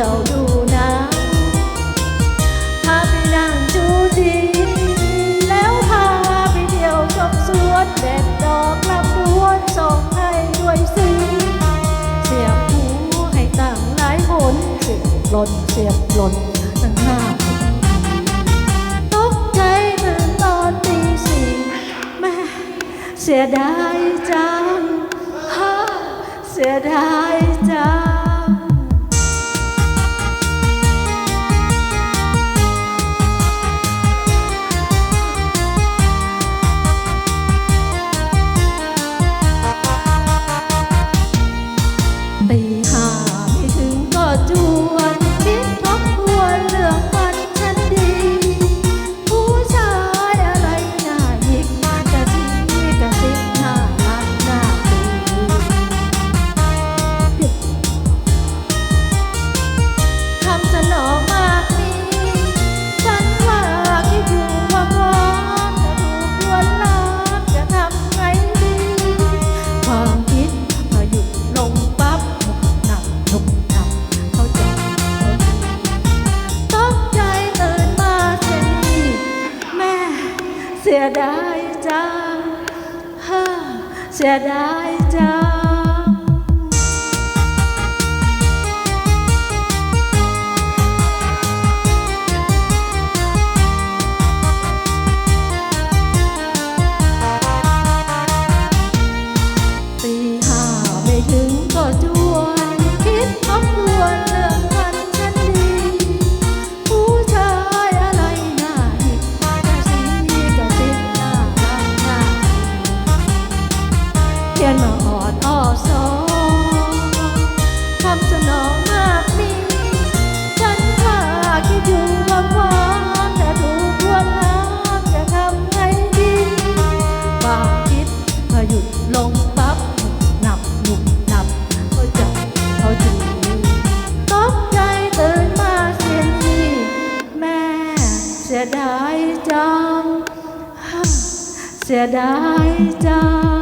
ที่ยวดูนังพาไปนั่งจูจีแล้วพาไปเที่ยวชมสวนเด็ดดอกลำดวนส่งให้ด้วยสิเสียบหูให้ตั้งหลายหนเสียบหล่นเสียบหล่นตั้งห้าตกใจตื่นตอนตีสี่แม่เสียดายจังฮ่าเสียดาย สียดายจังเสียดายจังตีห้าไม่ถึงก็จวน คิดทบทวนเรื่องมัน สองคำสนองมากมี ฉันว่าคิดอยู่ว่าความจะถูกลวนลาจะทำไงดีความคิดพอหยุดลงปั๊บหนับหนุบหนับเขาจับเขาจูตกใจตื่นมาเสียนี่แม่เสียดายจังเสียดายจัง